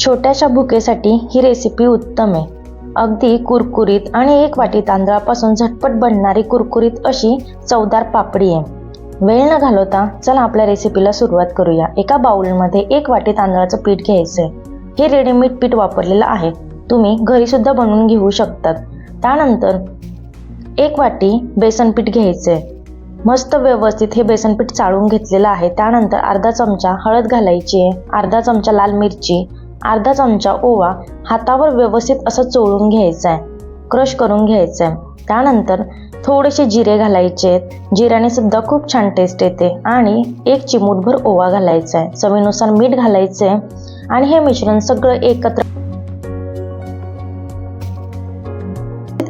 छोट्याशा भुकेसाठी ही रेसिपी उत्तम आहे. अगदी कुरकुरीत आणि एक वाटी तांदळापासून झटपट बनणारी कुरकुरीत अशी चवदार पापडी आहे. वेळ न घालवता चला आपल्या रेसिपीला सुरुवात करूया. एका बाउलमध्ये एक वाटी तांदळाचं पीठ घ्यायचं आहे हे रेडीमेड पीठ वापरलेलं आहे. तुम्ही घरी सुद्धा बनवून घेऊ शकतात. त्यानंतर एक वाटी बेसन पीठ घ्यायचं आहे मस्त व्यवस्थित हे बेसन पीठ चाळून घेतलेलं आहे. त्यानंतर अर्धा चमचा हळद घालायची आहे. अर्धा चमचा लाल मिरची अर्धा चमचा ओवा हातावर व्यवस्थित असं चोळून घ्यायचं आहे क्रश करून घ्यायचं आहे त्यानंतर थोडेसे जिरे घालायचे. आहेत जिऱ्याने सुद्धा खूप छान टेस्ट येते. आणि एक चिमूटभर ओवा घालायचा आहे चवीनुसार मीठ घालायचं आहे आणि हे मिश्रण सगळं एकत्र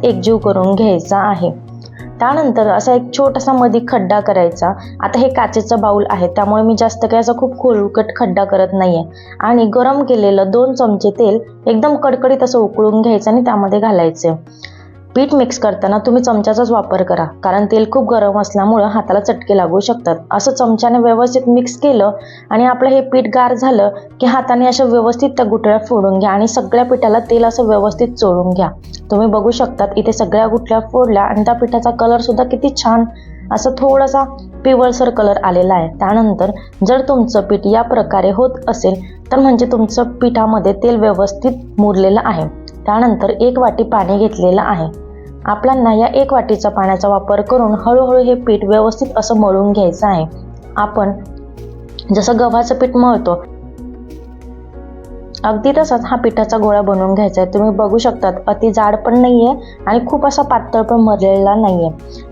एकजीव करून घ्यायचा आहे. त्यानंतर असा एक छोटासा मधी खड्डा करायचा. आता हे काचेचं बाऊल आहे त्यामुळे मी जास्त काही असा खूप खोलकट खड्डा करत नाहीये. आणि गरम केलेलं दोन चमचे तेल एकदम कडकडीत असं उकळून घ्यायचं आणि त्यामध्ये घालायचे. पीठ मिक्स करताना तुम्ही चमच्याचाच वापर करा. कारण तेल खूप गरम असल्यामुळं हाताला चटके लागू शकतात. असं चमच्याने व्यवस्थित मिक्स केलं आणि आपलं हे पीठ गार झालं की हाताने अशा व्यवस्थित त्या गुठळ्या फोडून घ्या आणि सगळ्या पिठाला तेल असं व्यवस्थित चोळून घ्या. तुम्ही बघू शकतात इथे सगळ्या गुठळ्या फोडल्या आणि त्या पिठाचा कलर सुद्धा किती छान असं थोडासा पिवळसर कलर आलेला आहे. त्यानंतर जर तुमचं पीठ या प्रकारे होत असेल तर म्हणजे तुमचं पिठामध्ये तेल व्यवस्थित मुरलेलं आहे. त्यानंतर एक वाटी पाणी घेतलेलं आहे. आपल्याला या एक वाटीच्या पाण्याचा वापर करून हळूहळू हे पीठ व्यवस्थित असं मळून घ्यायचं आहे. आपण जसं गव्हाचं पीठ मळतो अगदी तसाच हा पिठाचा गोळा बनवून घ्यायचा आहे. तुम्ही बघू शकतात अति जाड पण नाहीये आणि खूप असा पातळ पण मरलेला नाहीये.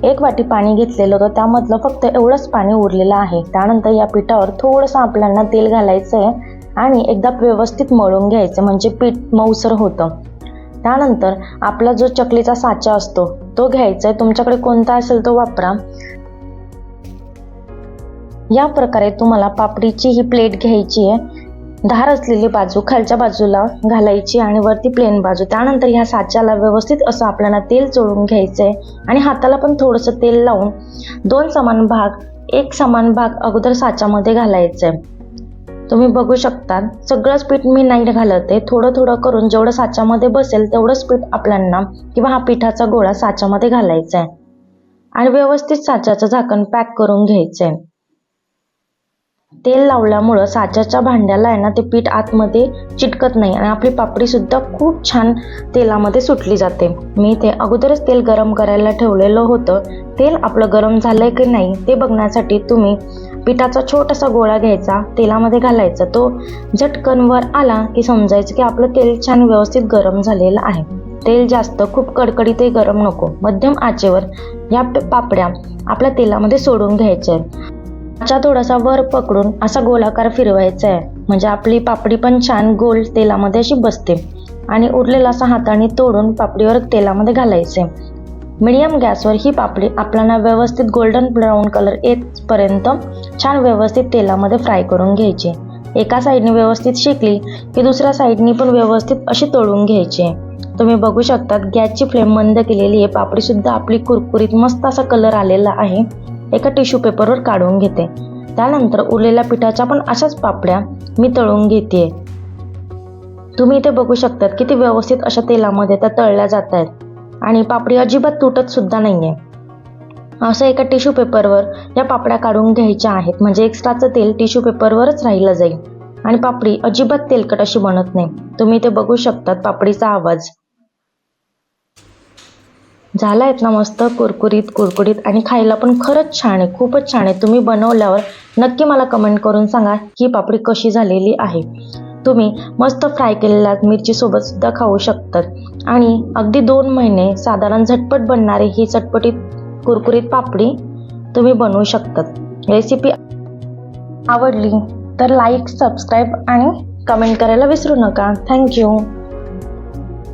एक वाटी पाणी घेतलेलं होतं त्यामधलं फक्त एवढंच पाणी उरलेलं आहे. त्यानंतर या पिठावर थोडंसं आपल्याला तेल घालायचं आहे आणि एकदा व्यवस्थित मळून घ्यायचं म्हणजे पीठ मऊसर होतं. त्यानंतर आपला जो चकलीचा साचा असतो तो घ्यायचा आहे तुमच्याकडे कोणता असेल तो वापरा. या प्रकारे तुम्हाला पापडीची ही प्लेट घ्यायची आहे धार असलेली बाजू खालच्या बाजूला घालायची आणि वरती प्लेन बाजू. त्यानंतर ह्या साच्याला व्यवस्थित असं आपल्याला तेल चोळून घ्यायचं आहे आणि हाताला पण थोडंसं तेल लावून दोन समान भाग एक समान भाग अगोदर साच्यामध्ये घालायचं आहे तुम्ही बघू शकता सगळंच पीठ मी नाही घालत. आहे थोडं थोडं करून जेवढं साच्यामध्ये बसेल तेवढंच पीठ आपल्याला किंवा हा पिठाचा गोळा साच्यामध्ये घालायचा आहे आणि व्यवस्थित साच्याचं झाकण पॅक करून घ्यायचं आहे तेल लावल्यामुळं साच्याच्या भांड्याला आहे ना ते पीठ आतमध्ये चिटकत नाही आणि आपली पापडी सुद्धा खूप छान तेलामध्ये सुटली जाते. मी ते अगोदरच तेल गरम करायला ठेवलेलं होतं. तेल आपलं गरम झालंय की नाही ते बघण्यासाठी तुम्ही पिठाचा छोटासा गोळा घ्यायचा तेलामध्ये घालायचा. तो झटकन वर आला की समजायचं की आपलं तेल छान व्यवस्थित गरम झालेलं आहे. तेल जास्त खूप कडकडीतही गरम नको. मध्यम आचेवर या पापड्या आपल्या तेलामध्ये सोडून घ्यायच्या आहेत. आचा थोडासा वर पकडून असा गोलाकार फिरवायचा आहे. म्हणजे आपली पापडी पण छान गोल तेलामध्ये अशी बसते. आणि उरलेला असा हाताने तोडून पापडीवर तेलामध्ये घालायचे. मीडियम गॅसवर ही पापडी आपल्याला व्यवस्थित गोल्डन ब्राऊन कलर येतपर्यंत छान व्यवस्थित तेलामध्ये फ्राय करून घ्यायचे. एका साईडने व्यवस्थित शेकली की दुसऱ्या साईडनी पण व्यवस्थित अशी तळून घ्यायची. तुम्ही बघू शकतात गॅसची फ्लेम मंद केलेली आहे. पापडी सुद्धा आपली कुरकुरीत मस्त असा कलर आलेला आहे. एका टिश्यू पेपरवर काढून घेते. त्यानंतर उरलेल्या पिठाच्या पण अशाच पापड्या मी तळून घेते. तुम्ही इथे बघू शकतात किती व्यवस्थित अशा तेलामध्ये त्या तळल्या जात आहेत आणि पापडी अजिबात तुटत सुद्धा आहे असं एका टिश्यू पेपरवर या पापड्या काढून घ्यायच्या आहेत. म्हणजे एक्स्ट्राचं तेल टिश्यू पेपरवरच राहिलं जाईल. आणि पापडी अजिबात तेलकट अशी बनत नाही. तुम्ही ते बघू शकतात पापडीचा आवाज. झाला आहेत ना मस्त कुरकुरीत कुरकुरीत आणि खायला पण खरंच छान आहे. खूपच छान आहे. तुम्ही बनवल्यावर नक्की मला कमेंट करून सांगा ही पापडी कशी झालेली आहे. तुम्ही मस्त फ्राय केलेल्या मिरचीसोबत सुद्धा खाऊ शकतात. आणि अगदी दोन महिने साधारण झटपट बनणारी ही चटपटीत कुरकुरीत पापडी तुम्ही बनवू शकतात. रेसिपी आवडली तर लाईक सबस्क्राईब आणि कमेंट करायला विसरू नका. थँक्यू